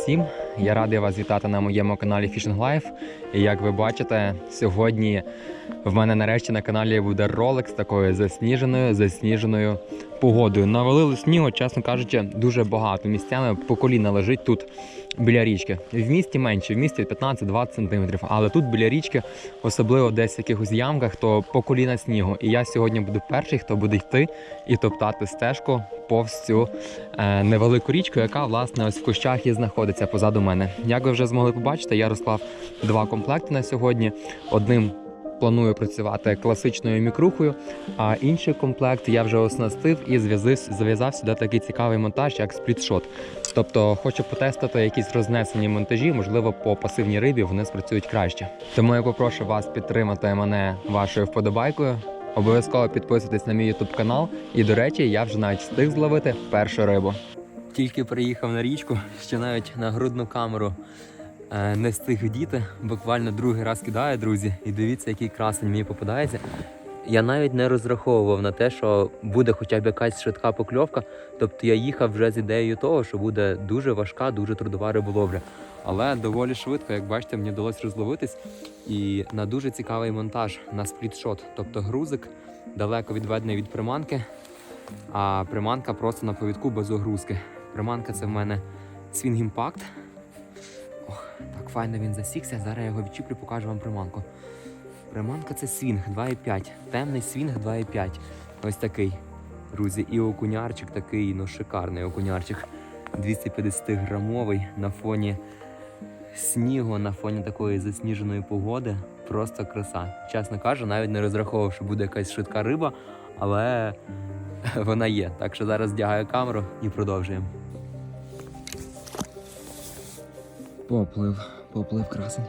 Всім! Я радий вас вітати на моєму каналі Fishing Life. І як ви бачите, сьогодні в мене нарешті на каналі буде ролик з такою засніженою, засніженою погодою. Навалили снігу, чесно кажучи, дуже багато. Місцями по коліна лежить тут біля річки. В місті менше, в місті 15-20 см. Але тут біля річки, особливо десь в якихось ямках, то по коліна снігу. І я сьогодні буду перший, хто буде йти і топтати стежку повз цю е, невелику річку, яка власне ось в кущах і знаходиться позаду мене. Як ви вже змогли побачити, я розклав два комплекти на сьогодні. Одним планую працювати класичною мікрухою, а інший комплект я вже оснастив і зв'язив, зв'язав сюди такий цікавий монтаж, як сплітшот. Тобто хочу потестити якісь рознесені монтажі, можливо, по пасивній рибі вони спрацюють краще. Тому я попрошу вас підтримати мене вашою вподобайкою. Обов'язково підписуйтесь на мій YouTube канал. І до речі, я вже навіть встиг зловити першу рибу. Тільки приїхав на річку, ще навіть на грудну камеру не встиг діти. Буквально другий раз кидаю, друзі. І дивіться, який красень мені попадається. Я навіть не розраховував на те, що буде хоча б якась швидка покльовка. Тобто я їхав вже з ідеєю того, що буде дуже важка, дуже трудова риболовля. Але доволі швидко, як бачите, мені вдалося розловитись. І на дуже цікавий монтаж на сплітшот. Тобто грузик далеко відведений від приманки, а приманка просто на повідку без огрузки. Приманка це в мене Swing Impact. Так файно він засікся. Зараз я його відчіплю, покажу вам приманку. Приманка це свінг 2,5. Темний свінг 2,5. Ось такий. Друзі, і окунярчик такий, ну шикарний окунярчик. 250 грамовий на фоні снігу, на фоні такої засніженої погоди. Просто краса. Чесно кажу, навіть не розраховував, що буде якась швидка риба, але вона є. Так що зараз вдягаю камеру і продовжуємо. Поплив, поплив красень.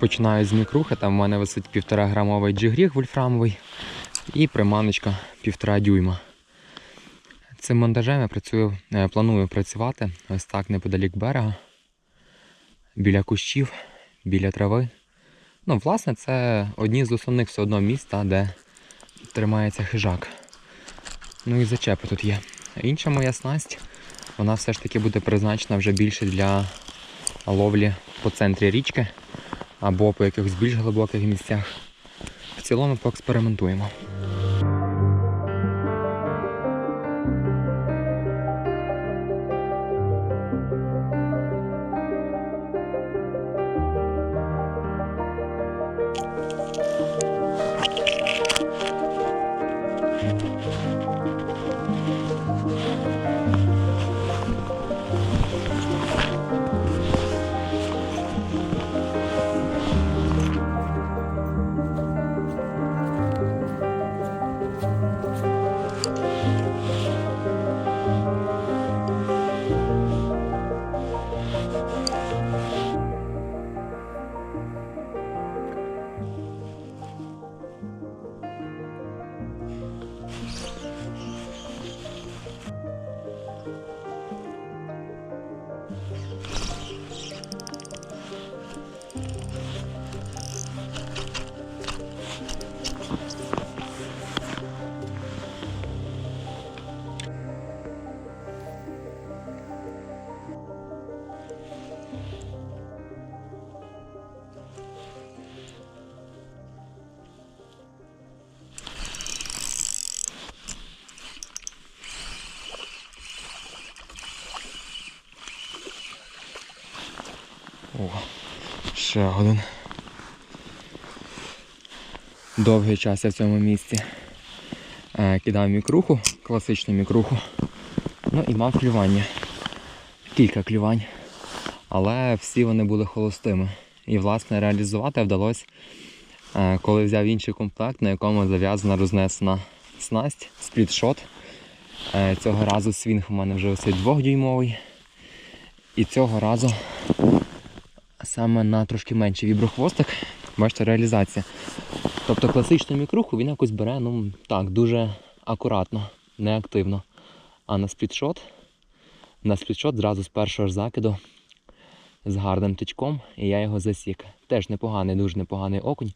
Починаю з мікрухи, там в мене висить півтора грамовий джигріг вольфрамовий і приманочка півтора дюйма. Цим монтажем я працюю, е, планую працювати ось так неподалік берега, біля кущів, біля трави. Ну, власне, це одні з основних все одно місць, де тримається хижак. Ну і зачепи тут є. Інша моя снасть, вона все ж таки буде призначена вже більше для ловлі по центрі річки або по якихось більш глибоких місцях. В цілому поекспериментуємо. Ще один. Довгий час я в цьому місці е, кидав мікруху, класичну мікруху. Ну і мав клювання. Кілька клювань. Але всі вони були холостими. І, власне, реалізувати вдалося, е, коли взяв інший комплект, на якому зав'язана рознесена снасть, сплітшот. Е, Цього разу свінг у мене вже висить двохдюймовий. І цього разу саме на трошки менший віброхвостик. Бачите, реалізація. Тобто класичну мікруху він якось бере, ну так, дуже акуратно, неактивно. А на сплітшот, на сплітшот зразу з першого ж закиду з гарним тичком, і я його засік. Теж непоганий, дуже непоганий окунь.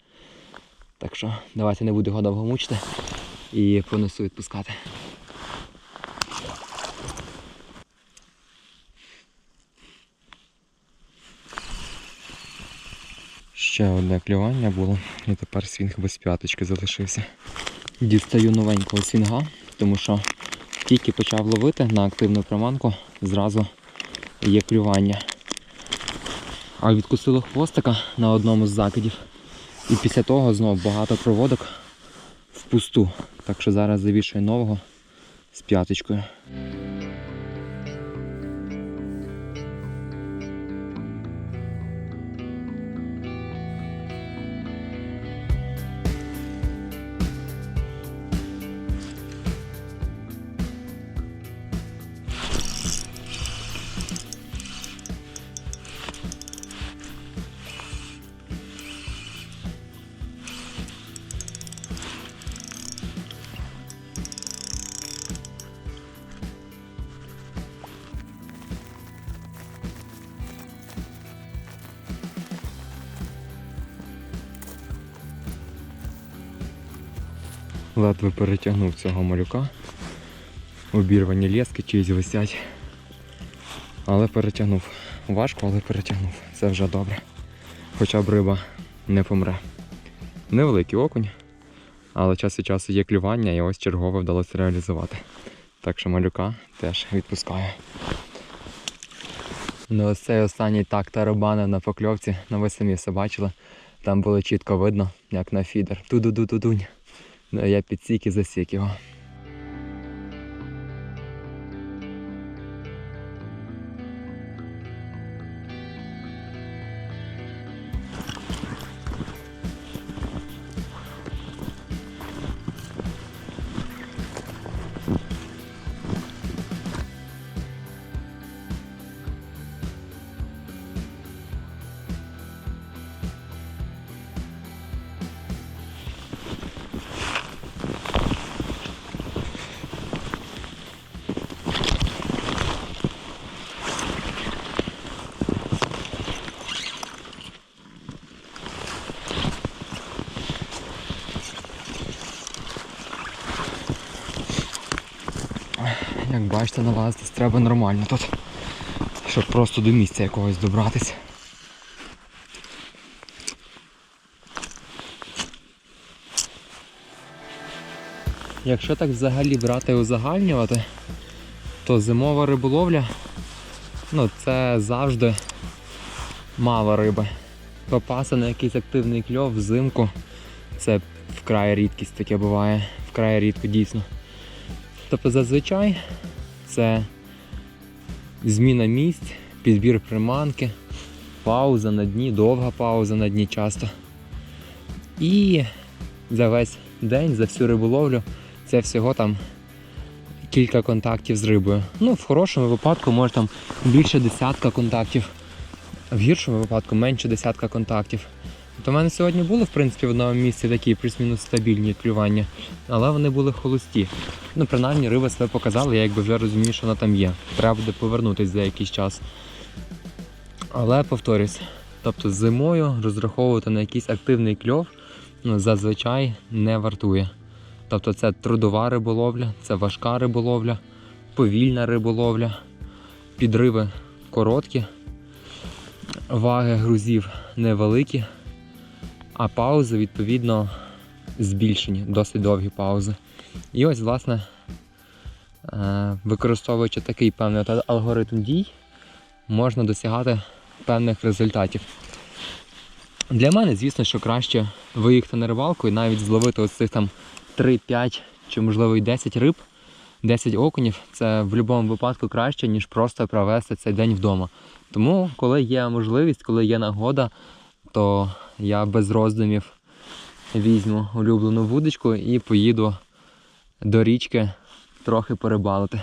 Так що давайте не буду його довго мучити і понесу відпускати. Ще одне клювання було, і тепер свінг без п'яточки залишився. Дістаю новенького свінга, тому що тільки почав ловити на активну приманку, зразу є клювання. А відкусило хвостика на одному з закидів. І після того знов багато проводок впусту. Так що зараз завішую нового з п'яточкою. Ледве перетягнув цього малюка. Обірвані лески чиїсь висять. Але перетягнув. Важко, але перетягнув. Це вже добре. Хоча б риба не помре. Невеликий окунь, але час від часу є клювання і ось чергове вдалося реалізувати. Так що малюка теж відпускаю. Ну ось цей останній так тарабанив на покльовці, ну ви самі все бачили. Там було чітко видно, як на фідер. Ту-ду-ду-ду-дунь. Ну, я підсік і засік його. Бачите, налазитись треба нормально тут. Щоб просто до місця якогось добратися. Якщо так взагалі брати і узагальнювати, то зимова риболовля ну це завжди мало риби. Попасти на якийсь активний кльов взимку це вкрай рідкість таке буває, вкрай рідко дійсно. Тобто зазвичай це зміна місць, підбір приманки, пауза на дні, довга пауза на дні часто. І за весь день, за всю риболовлю, це всього там кілька контактів з рибою. Ну, в хорошому випадку може там більше десятка контактів, в гіршому випадку менше десятка контактів. У мене сьогодні були, в принципі, в одному місці такі плюс-мінус стабільні клювання, але вони були холості. Ну, принаймні, риба себе показала, я якби вже розумію, що вона там є. Треба буде повернутися за якийсь час. Але повторюсь, тобто зимою розраховувати на якийсь активний кльов ну, зазвичай не вартує. Тобто це трудова риболовля, це важка риболовля, повільна риболовля, підриви короткі, ваги грузів невеликі, а паузи, відповідно, збільшені, досить довгі паузи. І ось, власне, е, використовуючи такий певний алгоритм дій, можна досягати певних результатів. Для мене, звісно, що краще виїхати на рибалку і навіть зловити ось цих там 3-5 чи можливо і 10 риб, 10 окунів. Це в будь-якому випадку краще, ніж просто провести цей день вдома. Тому, коли є можливість, коли є нагода, то я без роздумів візьму улюблену вудочку і поїду до річки трохи порибалити.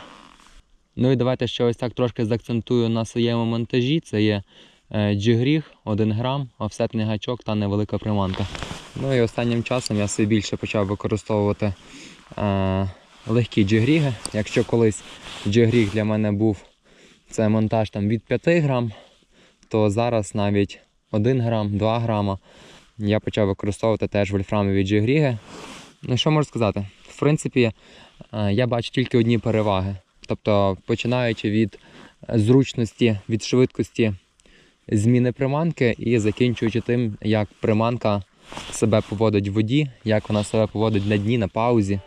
Ну і давайте ще ось так трошки заакцентую на своєму монтажі. Це є е, джигріг, 1 грам, офсетний гачок та невелика приманка. Ну і останнім часом я все більше почав використовувати е, легкі джигріги. Якщо колись джигріг для мене був це монтаж там від 5 грам, то зараз навіть 1 грам, 2 грама я почав використовувати теж вольфрамові джигріги. Ну, що можу сказати? В принципі, е, я бачу тільки одні переваги. Тобто, починаючи від зручності, від швидкості зміни приманки і закінчуючи тим, як приманка себе поводить в воді, як вона себе поводить на дні, на паузі.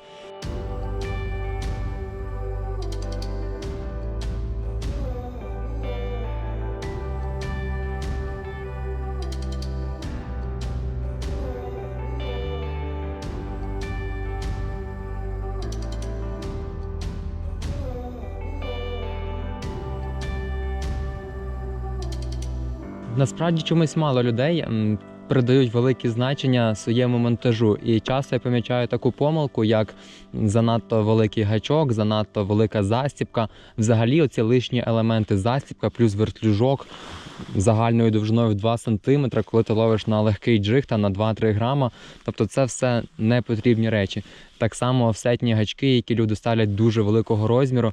Насправді чомусь мало людей придають велике значення своєму монтажу. І часто я помічаю таку помилку, як занадто великий гачок, занадто велика застібка. Взагалі, оці лишні елементи застібка, плюс вертлюжок загальною довжиною в 2 см, коли ти ловиш на легкий джиг та на 2-3 грама. Тобто це все не потрібні речі. Так само офсетні гачки, які люди ставлять дуже великого розміру,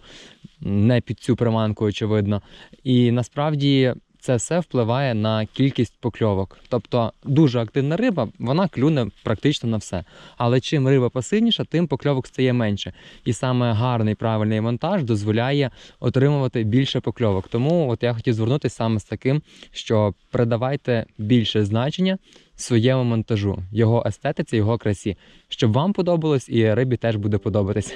не під цю приманку, очевидно. І насправді це все впливає на кількість покльовок. Тобто дуже активна риба, вона клюне практично на все. Але чим риба пасивніша, тим покльовок стає менше. І саме гарний правильний монтаж дозволяє отримувати більше покльовок. Тому от я хотів звернутися саме з таким, що придавайте більше значення своєму монтажу, його естетиці, його красі, щоб вам подобалось і рибі теж буде подобатись.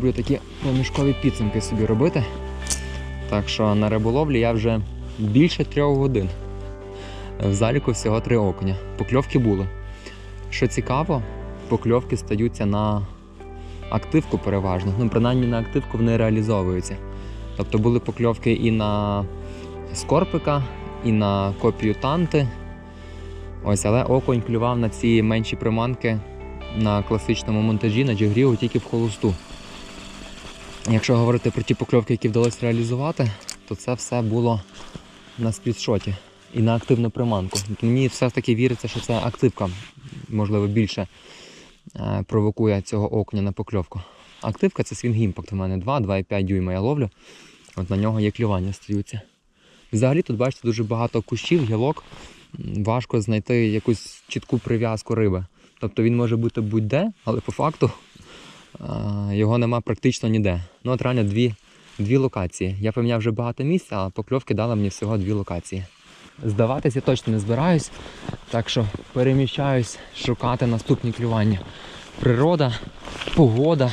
Люблю такі проміжкові підсумки собі робити. Так що на риболовлі я вже більше трьох годин. В заліку всього три окуня. Покльовки були. Що цікаво, покльовки стаються на активку переважно. Ну, принаймні на активку вони реалізовуються. Тобто були покльовки і на скорпика, і на копію танти. Ось, але окунь клював на ці менші приманки на класичному монтажі на джигрігу тільки в холосту. Якщо говорити про ті покльовки, які вдалося реалізувати, то це все було на спідшоті і на активну приманку. Мені все-таки віриться, що це активка, можливо, більше е, провокує цього окуня на покльовку. Активка це свінг імпакт у мене 2-2,5 дюйма я ловлю. От на нього є клювання стаються. Взагалі тут бачите дуже багато кущів, гілок. Важко знайти якусь чітку прив'язку риби. Тобто він може бути будь-де, але по факту його нема практично ніде. Ну от реально дві, дві локації. Я поміняв вже багато місць, а покльовки дали мені всього дві локації. Здаватися я точно не збираюсь, так що переміщаюсь шукати наступні клювання. Природа, погода.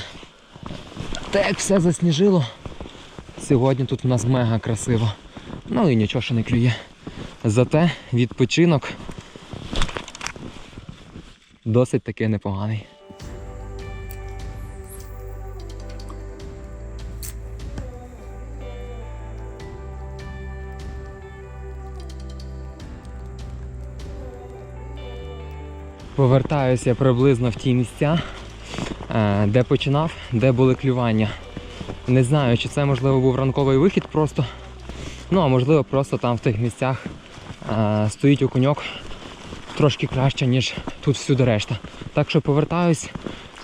Те, як все засніжило. Сьогодні тут у нас мега красиво. Ну і нічого ще не клює. Зате відпочинок досить таки непоганий. Повертаюся приблизно в ті місця, е, де починав, де були клювання. Не знаю, чи це можливо був ранковий вихід просто. Ну, а можливо, просто там в тих місцях е, стоїть окуньок трошки краще, ніж тут всюди решта. Так що повертаюсь.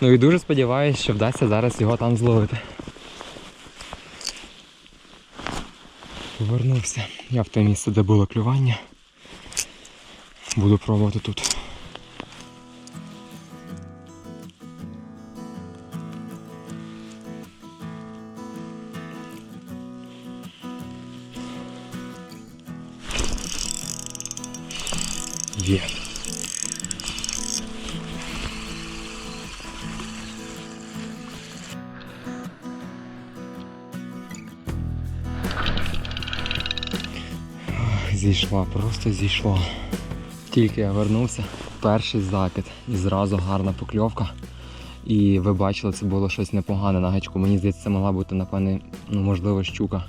Ну і дуже сподіваюся, що вдасться зараз його там зловити. Повернувся. Я в те місце, де було клювання. Буду пробувати тут. Зійшла, просто зійшла. Тільки я вернувся, Перший закид і зразу гарна покльовка. І ви бачили, це було щось непогане на гачку. Мені здається, це могла бути, напевне, ну, можливо, щука.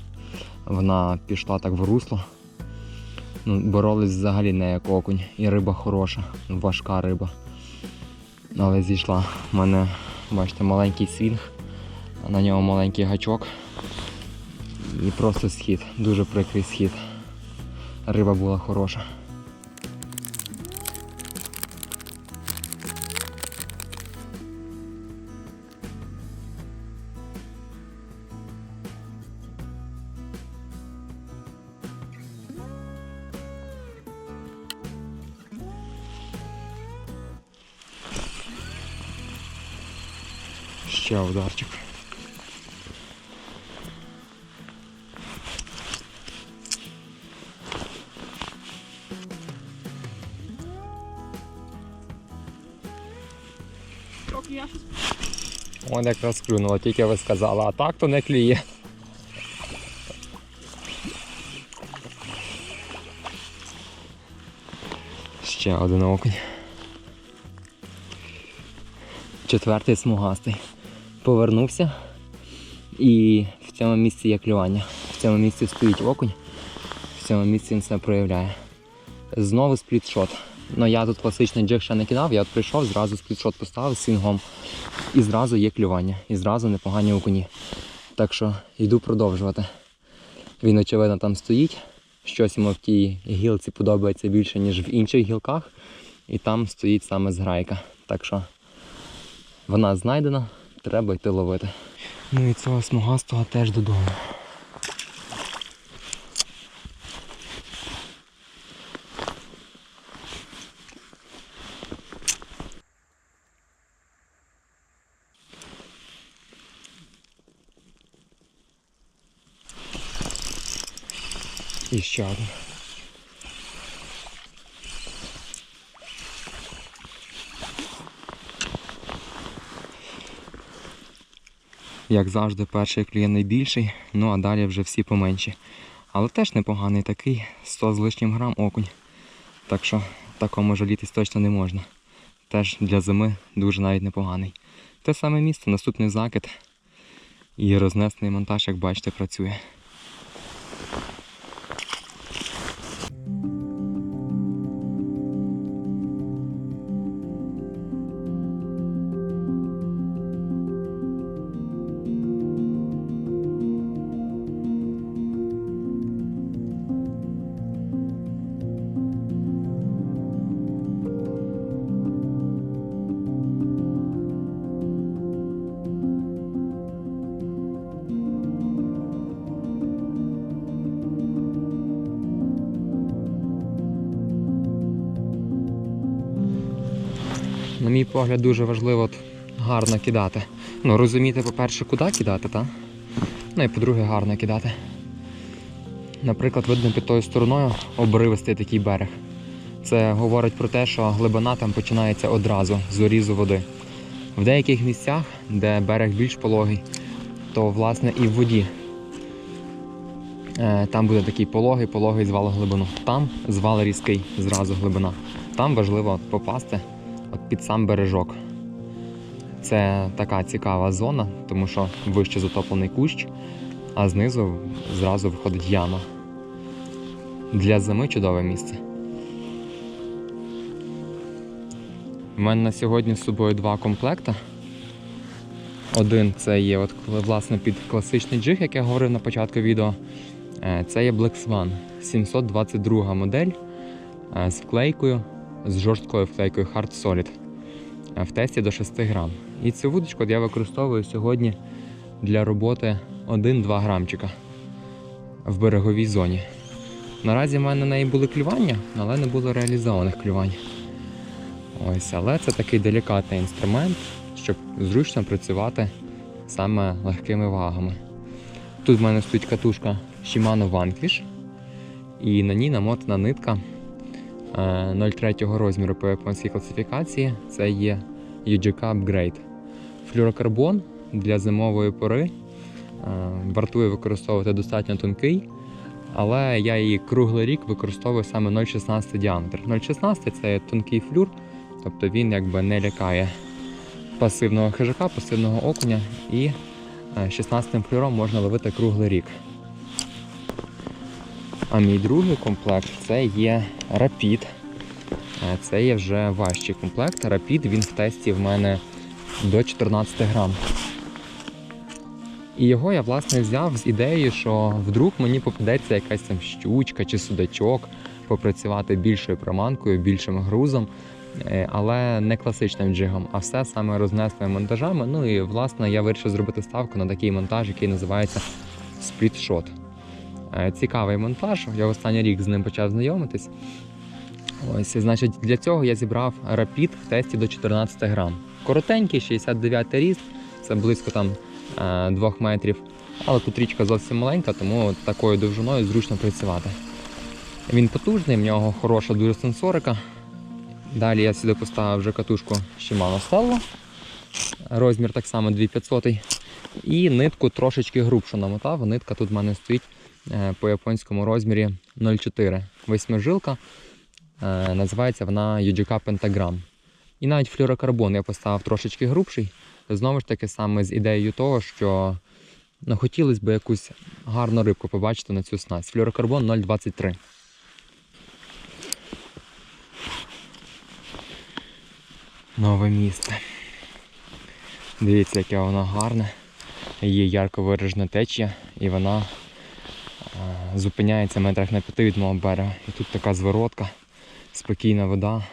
Вона пішла так в русло. Ну, боролись взагалі не як окунь. І риба хороша, важка риба. Але зійшла. У мене, бачите, маленький свінг, на ньому маленький гачок. І просто схід, дуже прикрий схід. Риба була хороша. Трохи Вон якраз клюнуло, тільки ви сказали, а так то не клює. Ще один окунь. Четвертий смугастий. Повернувся. І в цьому місці є клювання. В цьому місці стоїть окунь. В цьому місці він себе проявляє. Знову сплітшот. Ну я тут класичний джиг ще не кидав, я от прийшов, зразу сплітшот поставив з свінгом. І зразу є клювання, і зразу непогані окуні. Так що йду продовжувати. Він, очевидно, там стоїть. Щось йому в тій гілці подобається більше, ніж в інших гілках. І там стоїть саме зграйка. Так що вона знайдена, треба йти ловити. Ну і цього смугастого теж додому. Один. Як завжди, перший клієнт найбільший, ну а далі вже всі поменші. Але теж непоганий такий, 100 з лишнім грам окунь. Так що такому жалітись точно не можна. Теж для зими дуже навіть непоганий. Те саме місце, наступний закид. І рознесений монтаж, як бачите, працює. Мій погляд, дуже важливо гарно кидати. Ну, розуміти, по-перше, куди кидати, та? Ну і по-друге, гарно кидати. Наприклад, видно під тою стороною обривистий такий берег. Це говорить про те, що глибина там починається одразу з орізу води. В деяких місцях, де берег більш пологий, то власне і в воді. Е, Там буде такий пологий, пологий звал глибину. Там звал різкий, зразу глибина. Там важливо попасти от під сам бережок. Це така цікава зона, тому що вище затоплений кущ, а знизу зразу виходить яма. Для зими чудове місце. У мене на сьогодні з собою два комплекти. Один це є от, власне під класичний джиг, як я говорив на початку відео. Е, Це є Black Swan 722 модель е, з вклейкою, з жорсткою вклейкою Hard Solid в тесті до 6 грам. І цю вудочку я використовую сьогодні для роботи 1-2 грамчика в береговій зоні. Наразі в мене на неї були клювання, але не було реалізованих клювань. Ось, але це такий делікатний інструмент, щоб зручно працювати саме легкими вагами. Тут в мене стоїть катушка Shimano Vanquish, і на ній намотана нитка 0,3 розміру по японській класифікації. Це є UGK Upgrade. Флюрокарбон для зимової пори е, вартує використовувати достатньо тонкий, але я її круглий рік використовую саме 0,16 діаметр. 0,16 це тонкий флюр, Тобто він якби не лякає пасивного хижака, пасивного окуня і е, 16 флюром можна ловити круглий рік. А мій другий комплект це є Rapid. Це є вже важчий комплект. Rapid він в тесті в мене до 14 грам. І його я власне взяв з ідеєю, що вдруг мені попадеться якась там щучка чи судачок, попрацювати більшою приманкою, більшим грузом, е, але не класичним джигом, а все саме рознесними монтажами. Ну і власне я вирішив зробити ставку на такий монтаж, який називається. Е, Цікавий монтаж, я останній рік з ним почав знайомитись. Ось, значить, для цього я зібрав Rapid в тесті до 14 грам. Коротенький, 69 ріст, це близько там 2 метрів. Але тут річка зовсім маленька, тому такою довжиною зручно працювати. Він потужний, в нього хороша дуже сенсорика. Далі я сюди поставив вже катушку Shimano Stello. Розмір так само 2500. І нитку трошечки грубшу намотав. Нитка тут в мене стоїть е, по японському розмірі 0,4. Восьмижилка. Е, Називається вона UGK Pentagram. І навіть флюрокарбон я поставив трошечки грубший. Знову ж таки, саме з ідеєю того, що ну, хотілося б якусь гарну рибку побачити на цю снасть. Флюрокарбон 0,23. Нове місце. Дивіться, яке воно гарне. Є ярко виражена течія і вона е, зупиняється метрах на п'яти від мого берега. І тут така зворотка, спокійна вода,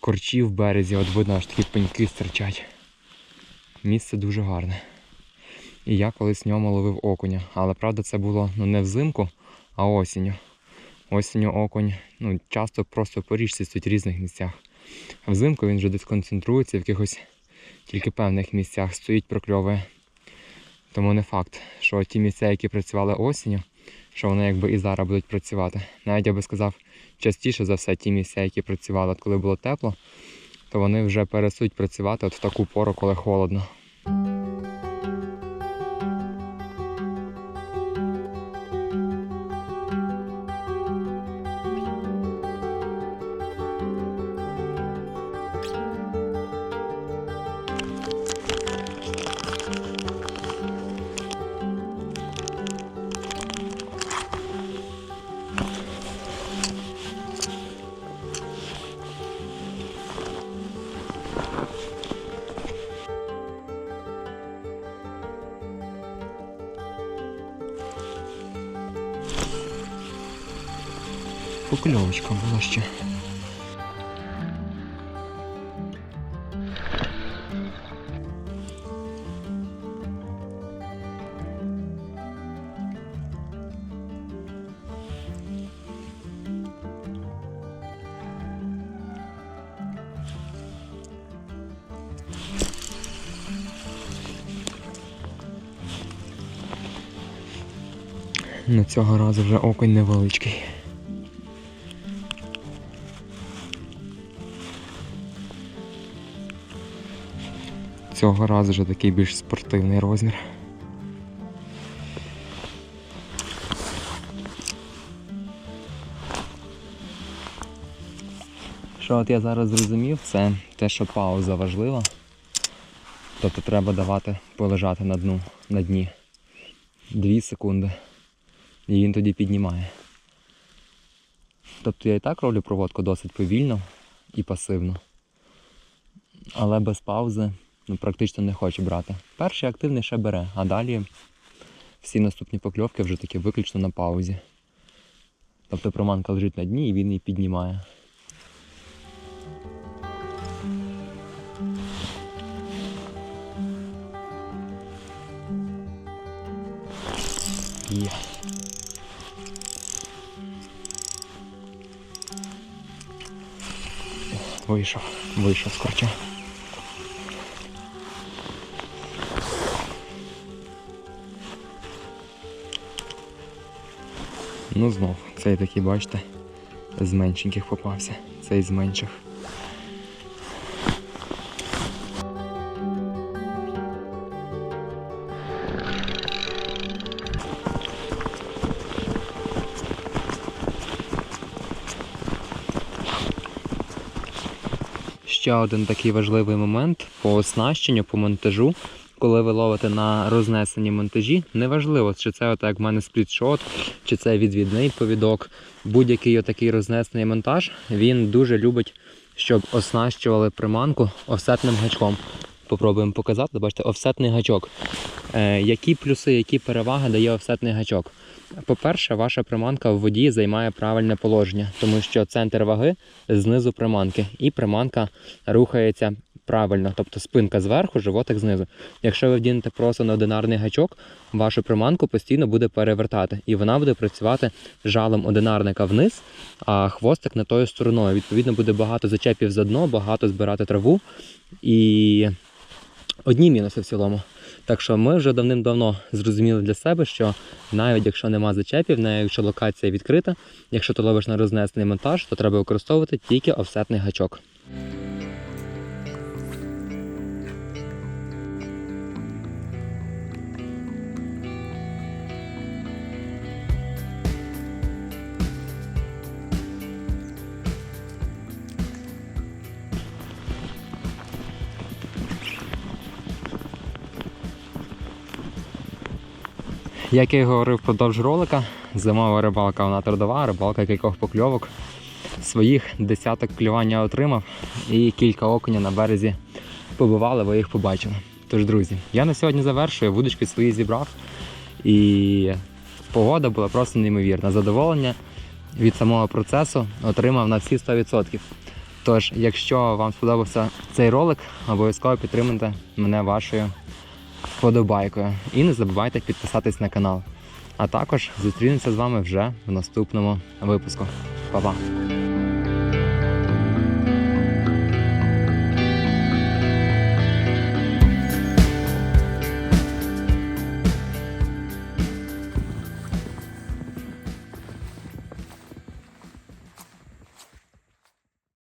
корчі в березі, от видно, аж такі пеньки стирчать. Місце дуже гарне. І я колись в ньому ловив окуня. Але правда це було ну, не взимку, а осінню. Осінню окунь ну, часто просто по річці стоїть в різних місцях. А взимку він вже десь концентрується в якихось тільки певних місцях стоїть, прокльовує. Тому не факт, що ті місця, які працювали осінню, що вони якби і зараз будуть працювати. Навіть я би сказав, частіше за все ті місця, які працювали, от коли було тепло, то вони вже перестають працювати от в таку пору, коли холодно. Покльовочка була ще. Ну цього разу вже окунь невеличкий. Цього разу вже такий більш спортивний розмір. Що от я зараз зрозумів, це те, що пауза важлива. Тобто треба давати полежати на дну, на дні. Дві секунди. І він тоді піднімає. Тобто я і так роблю проводку досить повільно і пасивно. Але без паузи ну, практично не хоче брати. Перший активний ще бере, а далі всі наступні покльовки вже таки виключно на паузі. Тобто приманка лежить на дні і він її піднімає. Є. Вийшов, вийшов з корча. Ну знов, цей такий, бачите, з меншеньких попався. Цей з менших. ще один такий важливий момент по оснащенню, по монтажу. Коли ви ловите на рознесені монтажі, неважливо, чи це от як в мене сплітшот, чи це відвідний повідок. Будь-який отакий рознесений монтаж, він дуже любить, щоб оснащували приманку офсетним гачком. Попробуємо показати. Бачите, офсетний гачок. Е, які плюси, які переваги дає офсетний гачок? По-перше, ваша приманка в воді займає правильне положення, тому що центр ваги знизу приманки, і приманка рухається правильно, тобто спинка зверху, животик знизу. Якщо ви вдінете просто на одинарний гачок, вашу приманку постійно буде перевертати, і вона буде працювати жалем одинарника вниз, а хвостик не тою стороною. Відповідно, буде багато зачепів за дно, багато збирати траву і одні мінуси в цілому. Так що ми вже давним-давно зрозуміли для себе, що навіть якщо нема зачепів, навіть якщо локація відкрита, якщо ти ловиш на рознесений монтаж, то треба використовувати тільки офсетний гачок. Як я і говорив впродовж ролика, зимова рибалка вона трудова, рибалка кількох покльовок. Своїх десяток клювання отримав і кілька окуня на березі побивали, ви їх побачили. Тож, друзі, я на сьогодні завершую, вудочки свої зібрав. І погода була просто неймовірна. Задоволення від самого процесу отримав на всі 100%. Тож, якщо вам сподобався цей ролик, обов'язково підтримайте мене вашою вподобайкою. І не забувайте підписатись на канал. А також зустрінемося з вами вже в наступному випуску. Па-па!